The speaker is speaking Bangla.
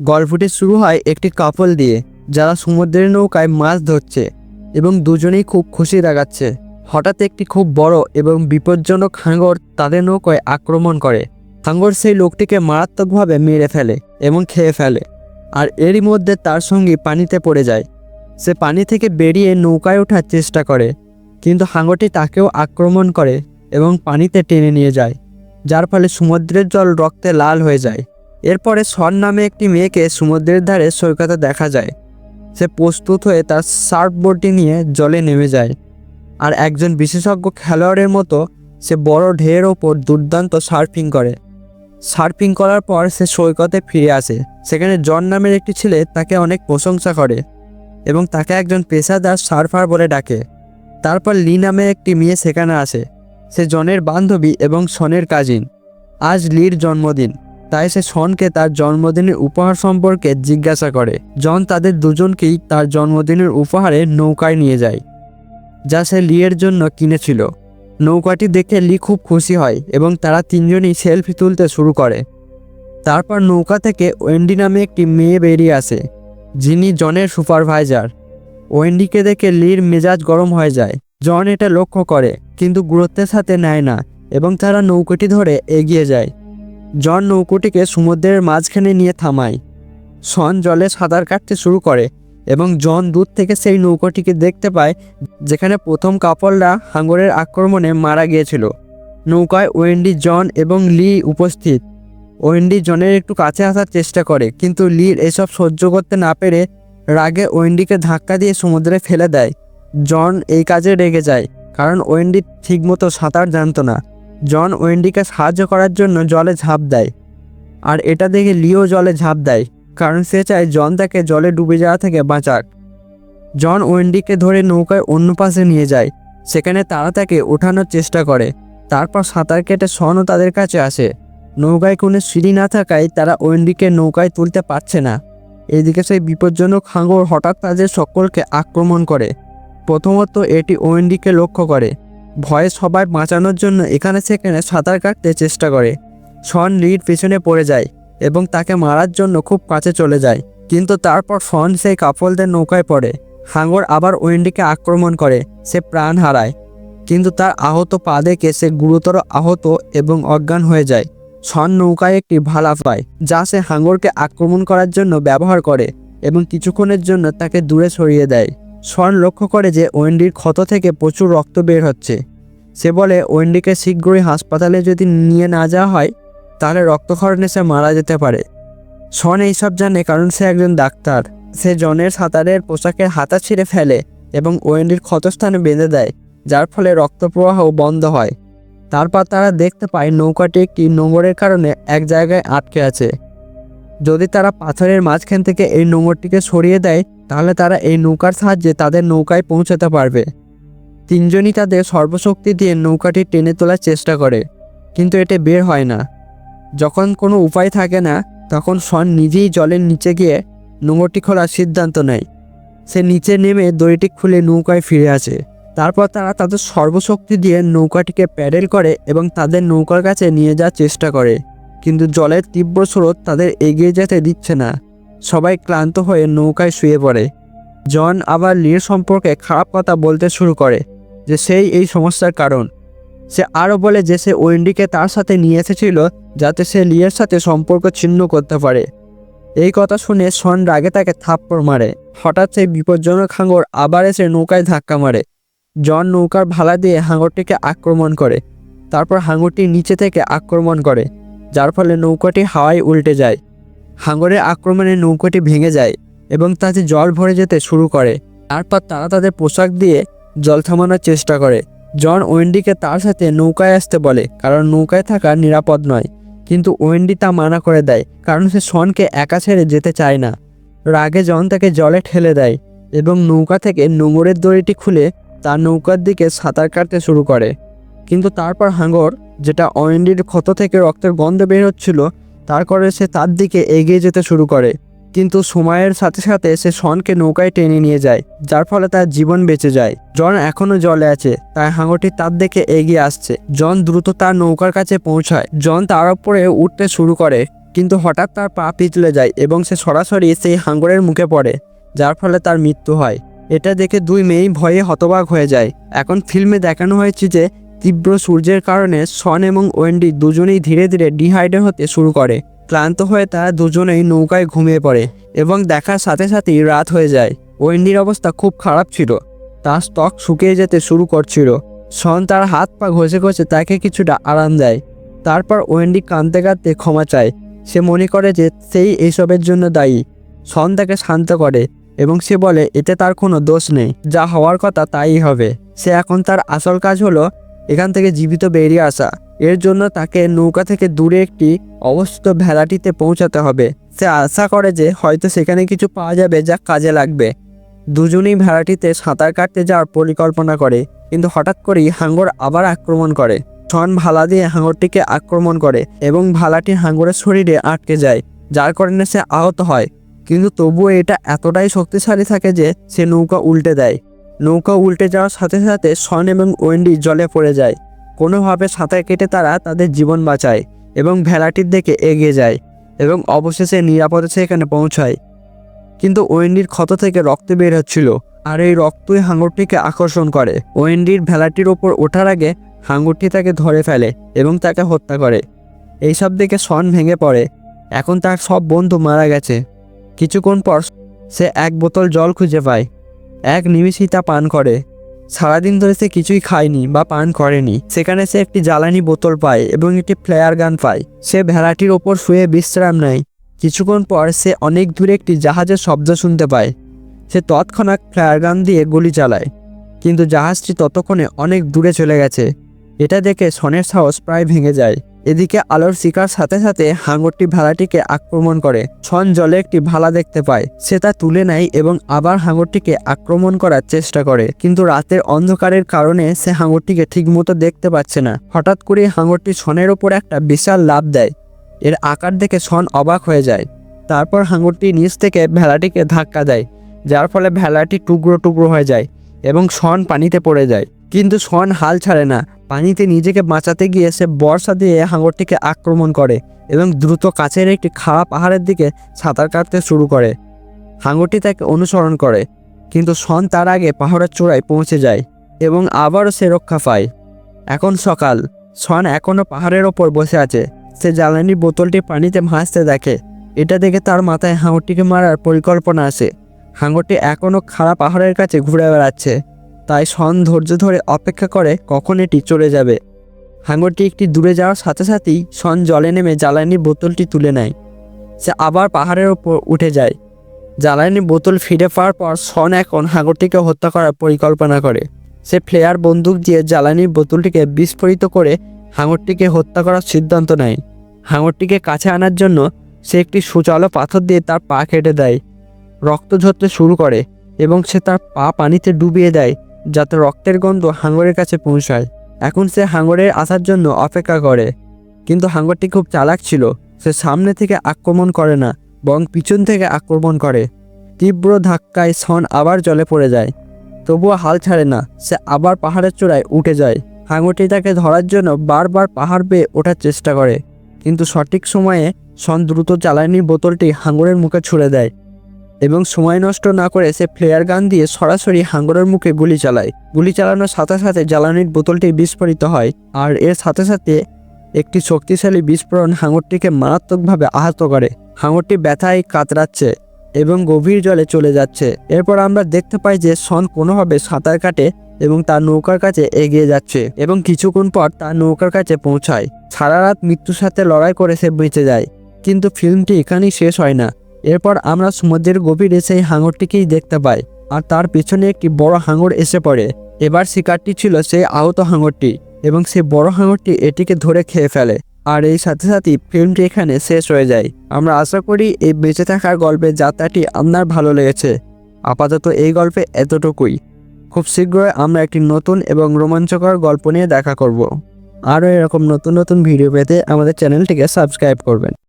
গল্পটি শুরু হয় একটি কাপল দিয়ে, যারা সমুদ্রের নৌকায় মাছ ধরছে এবং দুজনেই খুব খুশি দেখাচ্ছে। হঠাৎ একটি খুব বড় এবং বিপজ্জনক হাঙ্গর তাদের নৌকায় আক্রমণ করে। হাঙ্গর সেই লোকটিকে মারাত্মকভাবে মেরে ফেলে এবং খেয়ে ফেলে, আর এরই মধ্যে তার সঙ্গী পানিতে পড়ে যায়। সে পানি থেকে বেরিয়ে নৌকায় ওঠার চেষ্টা করে, কিন্তু হাঙ্গরটি তাকেও আক্রমণ করে এবং পানিতে টেনে নিয়ে যায়, যার ফলে সমুদ্রের জল রক্তে লাল হয়ে যায়। এরপরে সর নামে একটি মেয়েকে সমুদ্রের ধারে সৈকতে দেখা যায়। সে প্রস্তুত হয়ে তার সার্ফবোর্ডটি নিয়ে জলে নেমে যায়। আর একজন বিশেষজ্ঞ খেলোয়াড়ের মতো সে বড় ঢেউয়ের ওপর দুর্দান্ত সার্ফিং করে। সার্ফিং করার পর সে সৈকতে ফিরে আসে। সেখানে জন নামের একটি ছেলে তাকে অনেক প্রশংসা করে এবং তাকে একজন পেশাদার সার্ফার বলে ডাকে। তারপর লি নামে একটি মেয়ে সেখানে আসে। সে জনের বান্ধবী এবং সনের কাজিন। আজ লির জন্মদিন। তাই সে শনকে তার জন্মদিনের উপহার সম্পর্কে জিজ্ঞাসা করে। জন তাদের দুজনকেই তার জন্মদিনের উপহারে নৌকায় নিয়ে যায়, যা সে লিয়ের জন্য কিনেছিল। নৌকাটি দেখে লি খুব খুশি হয় এবং তারা তিনজনই সেলফি তুলতে শুরু করে। তারপর নৌকা থেকে ওয়েন্ডি নামে একটি মেয়ে বেরিয়ে আসে, যিনি জনের সুপারভাইজার। ওয়েন্ডিকে দেখে লির মেজাজ গরম হয়ে যায়। জন এটা লক্ষ্য করে, কিন্তু গুরুত্বের সাথে নেয় না এবং তারা নৌকাটি ধরে এগিয়ে যায়। জন নৌকোটিকে সমুদ্রের মাঝখানে নিয়ে থামায়। শন জলে সাঁতার কাটতে শুরু করে এবং জন দূর থেকে সেই নৌকোটিকে দেখতে পায়, যেখানে প্রথম কাপড়রা হাঙ্গরের আক্রমণে মারা গিয়েছিল। নৌকায় ওয়েন্ডি জন এবং লি উপস্থিত। ওয়েন্ডি জনের একটু কাছে আসার চেষ্টা করে, কিন্তু লির এসব সহ্য করতে না পেরে রাগে ওয়েন্ডিকে ধাক্কা দিয়ে সমুদ্রে ফেলে দেয়। জন এই কাজে রেগে যায়, কারণ ওয়েন্ডি ঠিকমতো সাঁতার জানতো না। জন ওয়েন্ডিকে সাহায্য করার জন্য জলে ঝাঁপ দেয়। আর এটা দেখে লিও জলে ঝাঁপ দেয়, কারণ সে চায় জন তাকে জলে ডুবে যাওয়া থেকে বাঁচাক। জন ওয়েন্ডিকে ধরে নৌকায় অন্য পাশে নিয়ে যায়, সেখানে তারা তাকে ওঠানোর চেষ্টা করে। তারপর সাঁতার কেটে সনও তাদের কাছে আসে। নৌকায় কোনো সিঁড়ি না থাকায় তারা ওয়েন্ডিকে নৌকায় তুলতে পারছে না। এদিকে সেই বিপজ্জনক হাঙ্গর হঠাৎ তাদের সকলকে আক্রমণ করে। প্রথমত এটি ওয়েন্ডিকে লক্ষ্য করে। ভয়ে সবাই বাঁচানোর জন্য এখানে সেখানে সাঁতার কাটতে চেষ্টা করে। শন লিড পিছনে পড়ে যায় এবং তাকে মারার জন্য খুব কাছে চলে যায়। কিন্তু তারপর শন সেই কাপলদের নৌকায় পড়ে। হাঙ্গর আবার ওয়েন্ডিকে আক্রমণ করে, সে প্রাণ হারায়। কিন্তু তার আহত পা দেখে সে গুরুতর আহত এবং অজ্ঞান হয়ে যায়। শন নৌকায় একটি ভালা পায়, যা সে হাঙ্গরকে আক্রমণ করার জন্য ব্যবহার করে এবং কিছুক্ষণের জন্য তাকে দূরে সরিয়ে দেয়। শন লক্ষ্য করে যে ওয়েন্ডির ক্ষত থেকে প্রচুর রক্ত বের হচ্ছে। সে বলে, ওয়েন্ডিকে শীঘ্রই হাসপাতালে যদি নিয়ে না যাওয়া হয়, তাহলে রক্তক্ষরণে সে মারা যেতে পারে। শন এইসব জানে কারণ সে একজন ডাক্তার। সে জনের সাঁতারের পোশাকের হাতা ছিঁড়ে ফেলে এবং ওয়েন্ডির ক্ষতস্থানে বেঁধে দেয়, যার ফলে রক্তপ্রবাহ বন্ধ হয়। তারপর তারা দেখতে পায় নৌকাটি একটি নোঙরের কারণে এক জায়গায় আটকে আছে। যদি তারা পাথরের মাঝখান থেকে এই নোঙরটিকে সরিয়ে দেয় তাহলে তারা এই নৌকার সাহায্যে তাদের নৌকায় পৌঁছাতে পারবে। তিনজনই তাদের সর্বশক্তি দিয়ে নৌকাটি টেনে তোলার চেষ্টা করে, কিন্তু এতে বের হয় না। যখন কোনো উপায় থাকে না, তখন শন নিজেই জলের নিচে গিয়ে নোঙরটি খোলার সিদ্ধান্ত নেয়। সে নিচে নেমে দড়িটি খুলে নৌকায় ফিরে আসে। তারপর তারা তাদের সর্বশক্তি দিয়ে নৌকাটিকে প্যাডেল করে এবং তাদের নৌকার কাছে নিয়ে যাওয়ার চেষ্টা করে, কিন্তু জলের তীব্র স্রোত তাদের এগিয়ে যেতে দিচ্ছে না। সবাই ক্লান্ত হয়ে নৌকায় শুয়ে পড়ে। জন আবার লির সম্পর্কে খারাপ কথা বলতে শুরু করে যে সেই এই সমস্যার কারণ। সে আরও বলে যে সে ওয়েন্ডিকে তার সাথে নিয়ে এসেছিল যাতে সে লিয়ের সাথে সম্পর্ক ছিন্ন করতে পারে। এই কথা শুনে শন রাগে তাকে থাপ্পড় মারে। হঠাৎ সেই বিপজ্জনক হাঙ্গর আবার এসে নৌকায় ধাক্কা মারে। জন নৌকার ভালা দিয়ে হাঙ্গরটিকে আক্রমণ করে। তারপর হাঙ্গরটি নিচে থেকে আক্রমণ করে, যার ফলে নৌকাটি হাওয়ায় উল্টে যায়। হাঙ্গরের আক্রমণে নৌকাটি ভেঙে যায় এবং তাতে জল ভরে যেতে শুরু করে। তারপর তারা তাদের পোশাক দিয়ে জল থামানোর চেষ্টা করে। জন ওয়েন্ডিকে তার সাথে নৌকায় আসতে বলে, কারণ নৌকায় থাকা নিরাপদ নয়। কিন্তু ওয়েন্ডি তা মানা করে দেয়, কারণ সে শনকে একা ছেড়ে যেতে চায় না। রাগে জন তাকে জলে ঠেলে দেয় এবং নৌকা থেকে নোঙরের দড়িটি খুলে তার নৌকার দিকে সাঁতার কাটতে শুরু করে। কিন্তু তারপর হাঙ্গর, যেটা ওয়েন্ডির ক্ষত থেকে রক্তের গন্ধ বের হচ্ছিল তার করে সে তার দিকে এগিয়ে যেতে শুরু করে। কিন্তু সময়ের সাথে সাথে সে শনকে নৌকায় টেনে নিয়ে যায়, যার ফলে তার জীবন বেঁচে যায়। জন এখনও জলে আছে, তাই হাঙরটি তার দিকে এগিয়ে আসছে। জন দ্রুত তার নৌকার কাছে পৌঁছায়। জন তার উপরে উঠতে শুরু করে, কিন্তু হঠাৎ তার পা পিছলে যায় এবং সে সরাসরি সেই হাঙ্গরের মুখে পড়ে, যার ফলে তার মৃত্যু হয়। এটা দেখে দুই মেয়েই ভয়ে হতবাক হয়ে যায়। এখন ফিল্মে দেখানো হয়েছে যে তীব্র সূর্যের কারণে সন এবং ওয়েন্ডি দুজনেই ধীরে ধীরে ডিহাইড্রেট হতে শুরু করে। ক্লান্ত হয়ে তারা দুজনেই নৌকায় ঘুমিয়ে পড়ে এবং দেখার সাথে সাথেই রাত হয়ে যায়। ওয়েন্ডির অবস্থা খুব খারাপ ছিল। তার স্টক শুকিয়ে যেতে শুরু করছিল। সন তার হাত পা ঘষে ঘষে তাকে কিছুটা আরাম দেয়। তারপর ওয়েন্ডি কাঁদতে কাঁদতে ক্ষমা চায়। সে মনে করে যে সেই এইসবের জন্য দায়ী। সন তাকে শান্ত করে এবং সে বলে, এতে তার কোনো দোষ নেই। যা হওয়ার কথা তাই হবে। সে এখন তার আসল কাজ হলো এখান থেকে জীবিত বেরিয়ে আসা। এর জন্য তাকে নৌকা থেকে দূরে একটি অবস্থিত ভেলাটিতে পৌঁছাতে হবে। সে আশা করে যে হয়তো সেখানে কিছু পাওয়া যাবে যা কাজে লাগবে। দুজনেই ভেড়াটিতে সাঁতার কাটতে যাওয়ার পরিকল্পনা করে, কিন্তু হঠাৎ করেই হাঙ্গর আবার আক্রমণ করে। ছন ভালা দিয়ে হাঙ্গরটিকে আক্রমণ করে এবং ভালাটি হাঙ্গরের শরীরে আটকে যায়, যার কারণে সে আহত হয়। কিন্তু তবুও এটা এতটাই শক্তিশালী থাকে যে সে নৌকা উল্টে দেয়। নৌকা উল্টে যাওয়ার সাথে সাথে সন এবং ওয়েন্ডি জলে পড়ে যায়। কোনোভাবে সাঁতার কেটে তারা তাদের জীবন বাঁচায় এবং ভেলাটির দিকে এগিয়ে যায় এবং অবশেষে নিরাপদে সেখানে পৌঁছায়। কিন্তু ওয়েন্ডির ক্ষত থেকে রক্ত বের হচ্ছিল আর এই রক্তই হাঙ্গরটিকে আকর্ষণ করে। ওয়েন্ডির ভেলাটির ওপর ওঠার আগে হাঙ্গরটি তাকে ধরে ফেলে এবং তাকে হত্যা করে। এইসব দেখে সন ভেঙে পড়ে। এখন তার সব বন্ধু মারা গেছে। কিছুক্ষণ পর সে এক বোতল জল খুঁজে পায়। এক নিমিষেই তা পান করে। সারাদিন ধরে সে কিছুই খায়নি বা পান করেনি। সেখানে সে একটি জ্বালানি বোতল পায় এবং একটি ফ্লেয়ার গান পায়। সে ভেড়াটির ওপর শুয়ে বিশ্রাম নেয়। কিছুক্ষণ পর সে অনেক দূরে একটি জাহাজের শব্দ শুনতে পায়। সে তৎক্ষণাৎ ফ্লায়ার গান দিয়ে গুলি চালায়। কিন্তু জাহাজটি ততক্ষণে অনেক দূরে চলে গেছে। এটা দেখে সনের সাহস প্রায় ভেঙে যায়। এদিকে আলোর শিকার সাথে সাথে হাঙরটি ভালাটিকে আক্রমণ করে। সন জলে একটি ভালা দেখতে পায়। সে তা তুলে নেয় এবং আবার হাঙরটিকে আক্রমণ করার চেষ্টা করে। কিন্তু রাতের অন্ধকারের কারণে সে হাঙরটিকে ঠিকমতো দেখতে পাচ্ছে না। হঠাৎ করে হাঙরটি সনের ওপর একটা বিশাল লাভ দেয়। এর আকার দেখে সন অবাক হয়ে যায়। তারপর হাঙরটি নিচ থেকে ভেলাটিকে ধাক্কা দেয়, যার ফলে ভেলাটি টুকরো টুকরো হয়ে যায় এবং সন পানিতে পড়ে যায়। কিন্তু সন হাল ছাড়ে না। পানিতে নিজেকে বাঁচাতে গিয়ে সে বর্ষা দিয়ে হাঙরটিকে আক্রমণ করে এবং দ্রুত কাছের একটি খাড়া পাহাড়ের দিকে সাঁতার কাটতে শুরু করে। হাঙরটি তাকে অনুসরণ করে, কিন্তু সন তার আগে পাহাড়ের চূড়ায় পৌঁছে যায় এবং আবারও সে রক্ষা পায়। এখন সকাল সন এখনও পাহাড়ের ওপর বসে আছে। সে জ্বালানির বোতলটি পানিতে ভাসতে দেখে, এটা দেখে তার মাথায় হাঙরটিকে মারার পরিকল্পনা আসে হাঙরটি এখনও খাড়া পাহাড়ের কাছে ঘুরে বেড়াচ্ছে। তাই সন ধৈর্য ধরে অপেক্ষা করে কখন এটি চলে যাবে। হাঙরটি একটি দূরে যাওয়ার সাথে সাথেই সন জলে নেমে জ্বালানি বোতলটি তুলে নেয়। সে আবার পাহাড়ের ওপর উঠে যায়। জ্বালানি বোতল ফিরে পাওয়ার পর সন এখন হাঙরটিকে হত্যা করার পরিকল্পনা করে। সে ফ্লেয়ার বন্দুক দিয়ে জ্বালানির বোতলটিকে বিস্ফোরিত করে হাঙরটিকে হত্যা করার সিদ্ধান্ত নেয়। হাঙরটিকে কাছে আনার জন্য সে একটি সুচালো পাথর দিয়ে তার পা কেটে দেয়। রক্ত ঝরতে শুরু করে এবং সে তার পা পানিতে ডুবিয়ে দেয়। যাতে রক্তের গন্ধ হাঙ্গরের কাছে পৌঁছায়। এখন সে হাঙ্গরের আসার জন্য অপেক্ষা করে। কিন্তু হাঙ্গরটি খুব চালাক ছিল। সে সামনে থেকে আক্রমণ করে না বং পিছন থেকে আক্রমণ করে। তীব্র ধাক্কায় সন আবার জলে পড়ে যায়। তবুও হাল ছাড়ে না, সে আবার পাহাড়ের চূড়ায় উঠে যায়। হাঙরটি তাকে ধরার জন্য বারবার পাহাড় বেয়ে ওঠার চেষ্টা করে। কিন্তু সঠিক সময়ে সন দ্রুত জ্বালানির বোতলটি হাঙ্গরের মুখে ছুড়ে দেয়। এবং সময় নষ্ট না করে সে ফ্লেয়ার গান দিয়ে সরাসরি হাঙ্গরের মুখে গুলি চালায়। গুলি চালানোর সাথে সাথে জ্বালানির বোতলটি বিস্ফোরিত হয় আর এর সাথে সাথে একটি শক্তিশালী বিস্ফোরণ হাঙরটিকে মারাত্মকভাবে আহত করে। হাঙরটি ব্যথায় কাতরাচ্ছে এবং গভীর জলে চলে যাচ্ছে। এরপর আমরা দেখতে পাই যে সন কোনোভাবে সাঁতার কাটে এবং তার নৌকার কাছে এগিয়ে যাচ্ছে এবং কিছুক্ষণ পর তার নৌকার কাছে পৌঁছায়। সারা রাত মৃত্যুর সাথে লড়াই করে সে বেঁচে যায়। কিন্তু ফিল্মটি এখানেই শেষ হয় না। এরপর আমরা সমুদ্রের গভীরে সেই হাঙরটিকেই দেখতে পাই, আর তার পেছনে একটি বড় হাঙর এসে পড়ে। এবার শিকারটি ছিল সেই আহত হাঙরটি, এবং সেই বড় হাঙরটি এটিকে ধরে খেয়ে ফেলে, আর এই সাথে সাথেই ফিল্মটি এখানে শেষ হয়ে যায়। আমরা আশা করি এই বেঁচে থাকার গল্পের যাত্রাটি আপনার ভালো লেগেছে। আপাতত এই গল্পে এতটুকুই। খুব শীঘ্রই আমরা একটি নতুন এবং রোমাঞ্চকর গল্প নিয়ে দেখা করব। আরও এরকম নতুন নতুন ভিডিও পেতে আমাদের চ্যানেলটিকে সাবস্ক্রাইব করবেন।